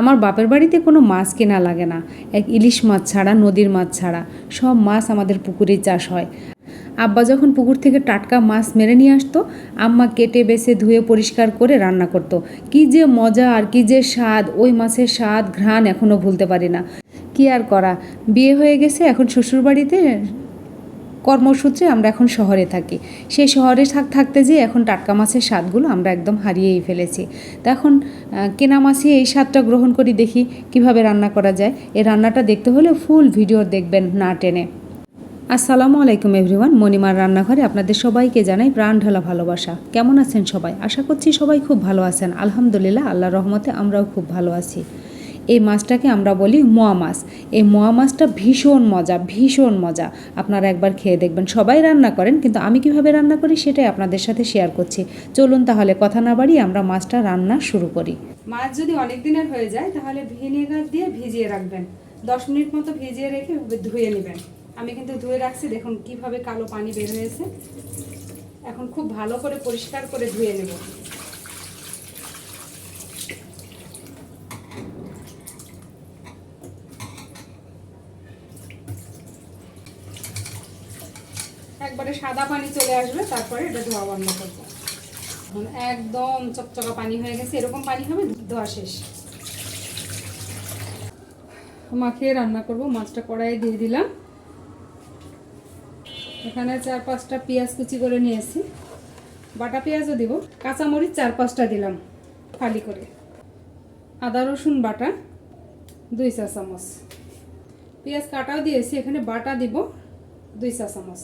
আমার বাপের বাড়িতে কোনো মাছ কেনা লাগে না। এক ইলিশ মাছ ছাড়া, নদীর মাছ ছাড়া। সব মাছ আমাদের পুকুরেই চাষ হয়। আব্বা যখন পুকুর থেকে টাটকা মাছ মেরে নিয়ে আসতো, আম্মা কেটে, বেছে, ধুয়ে, পরিষ্কার করে রান্না করতো। কি যে মজা আর কি যে স্বাদ, ওই মাছের স্বাদ, ঘ্রাণ এখনও ভুলতে পারি না। কি আর করা? বিয়ে হয়ে গেছে, এখন শ্বশুরবাড়িতে কর্মসূত্রে আমরা এখন শহরে থাকি। সেই শহরে থাক- থাকতে যেয়ে এখন টাটকা মাছের স্বাদগুলো আমরা একদম হারিয়েই ফেলেছি। তো এখন কেনা মাছে এই স্বাদটা গ্রহণ করি দেখি কীভাবে রান্না করা যায়। এই রান্নাটা দেখতে হলে ফুল ভিডিও দেখবেন না টেনে। আসসালামু আলাইকুম এভরিওয়ান, মণিমার রান্নাঘরে আপনাদের সবাইকে জানাই প্রাণ ঢালা ভালোবাসা। কেমন আছেন সবাই? আশা করছি সবাই খুব ভালো আছেন। আলহামদুলিল্লাহ আল্লাহ রহমতে আমরাও খুব ভালো আছি। এই মাছটাকে আমরা বলি মোয়া মাছ। এই মোয়া মাছটা ভীষণ মজা ভীষণ মজা। আপনারা একবার খেয়ে দেখবেন। সবাই রান্না করেন, কিন্তু আমি কীভাবে রান্না করি সেটাই আপনাদের সাথে শেয়ার করছি। চলুন তাহলে কথা না বাড়িয়ে আমরা মাছটা রান্না শুরু করি। মাছ যদি অনেক দিনের হয়ে যায়, তাহলে ভিনেগার দিয়ে ভিজিয়ে রাখবেন। দশ মিনিট মতো ভিজিয়ে রেখে ধুয়ে নেবেন। আমি কিন্তু ধুয়ে রাখছি, দেখুন কীভাবে কালো পানি বের হয়েছে। এখন খুব ভালো করে পরিষ্কার করে ধুয়ে নেব। একবারে সাদা পানি চলে আসবে, তারপরে এটা ধোয়া বন্ধ করব। একদম চকচকা পানি হয়ে গেছে, এরকম পানি হবে ধোয়া শেষ। মাখিয়ে রান্না করব, মাছটা কড়াইয়ে দিয়ে দিলাম। এখানে চার পাঁচটা পেঁয়াজ কুচি করে নিয়েছি। বাটা পেঁয়াজও দিব, কাঁচামরিচ চার পাঁচটা দিলাম ফালি করে। আদা, রসুন বাটা, দুই চা চামচ। পেঁয়াজ কাটাও দিয়েছি, এখানে বাটা দিব, দুই চা চামচ।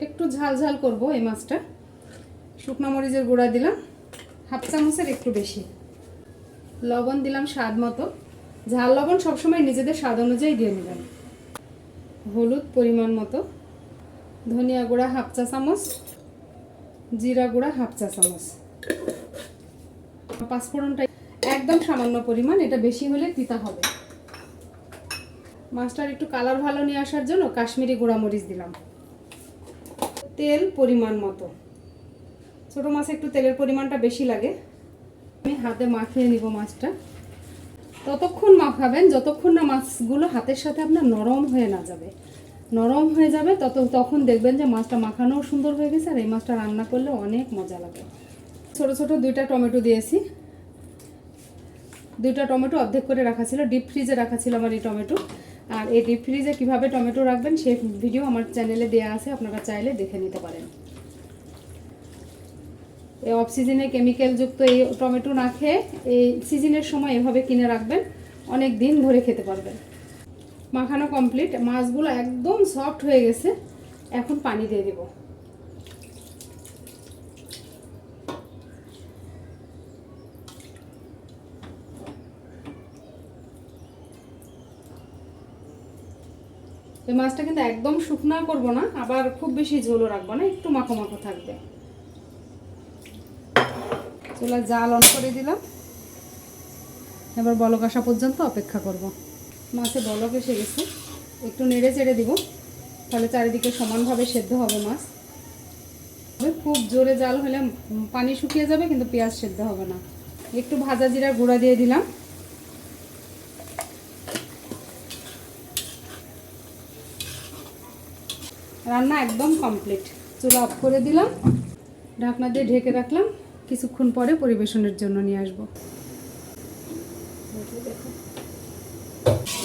একটু ঝাল ঝাল করব এই মাছটা। শুকনো মরিচের গুঁড়া দিলাম। হাফ চামচের একটু বেশি। লবণ দিলাম স্বাদ মতো। ঝাল লবণ সবসময় নিজেদের স্বাদ অনুযায়ী দিয়ে নেবেন হলুদ পরিমাণ মতো। ধনিয়া গুঁড়া হাফ চা চামচ। জিরা গুঁড়া হাফ চা চামচ। পাঁচফোড়নটা একদম সামান্য পরিমাণ, এটা বেশি হলে তিতা হবে। মাছটার একটু কালার ভালো নিয়ে আসার জন্য কাশ্মীরি গুঁড়া মরিচ দিলাম। তেল পরিমাণ মতো। ছোটো মাছে একটু তেলের পরিমাণটা বেশি লাগে। আমি হাতে মাখিয়ে নিব মাছটা। ততক্ষণ মাখাবেন, যতক্ষণ না মাছগুলো হাতের সাথে আপনার নরম হয়ে না যাবে। নরম হয়ে যাবে, তত তখন দেখবেন যে মাছটা মাখানোও সুন্দর হয়ে গেছে আর এই মাছটা রান্না করলে অনেক মজা লাগে। ছোট ছোট দুইটা টমেটো দিয়েছি। দুইটা টমেটো অর্ধেক করে রাখা ছিল, ডিপ ফ্রিজে রাখা ছিল আমার এই টমেটো। আর এই ডিপ ফ্রিজে কীভাবে টমেটো রাখবেন, সেই ভিডিও আমার চ্যানেলে দেওয়া আছে, আপনারা চাইলে দেখে নিতে পারেন। এই অফ সিজনে কেমিক্যালযুক্ত এই টমেটো না খেয়ে এই সিজনের সময় এভাবে কিনে রাখবেন, অনেক দিন ধরে খেতে পারবেন। মাখানো কমপ্লিট মাছগুলো একদম সফট হয়ে গেছে, এখন পানি দিয়ে দেব। এই মাছটা কিন্তু একদম শুকনা করব না, আবার খুব বেশি ঝোলও রাখব না, একটু মাখো মাখো থাকবে। চুলা জাল অন করে দিলাম। এবার বলক আসা পর্যন্ত অপেক্ষা করব। মাছে বলক এসে গেছে, একটু নেড়ে চেড়ে দিব, তাহলে চারিদিকে সমানভাবে সেদ্ধ হবে মাছ। খুব জোরে জাল হলে পানি শুকিয়ে যাবে, কিন্তু পেঁয়াজ সেদ্ধ হবে না। একটু ভাজা জিরার গুঁড়া দিয়ে দিলাম। রান্না একদম কমপ্লিট চুলা অফ করে দিলাম, ঢাকনা দিয়ে ঢেকে রাখলাম, কিছুক্ষণ পরে পরিবেশনের জন্য নিয়ে আসব।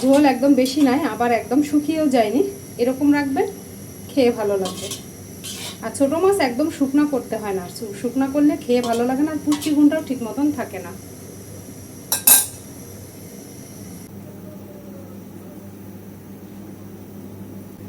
ঝোল একদম বেশি নয়, আবার একদম শুকিয়েও যায়নি। এরকম রাখবেন, খেয়ে ভালো লাগবে। আর ছোটো মাছ একদম শুকনা করতে হয় না শুকনা করলে খেয়ে ভালো লাগে না, আর পুষ্টিগুণটাও ঠিক মতন থাকে না।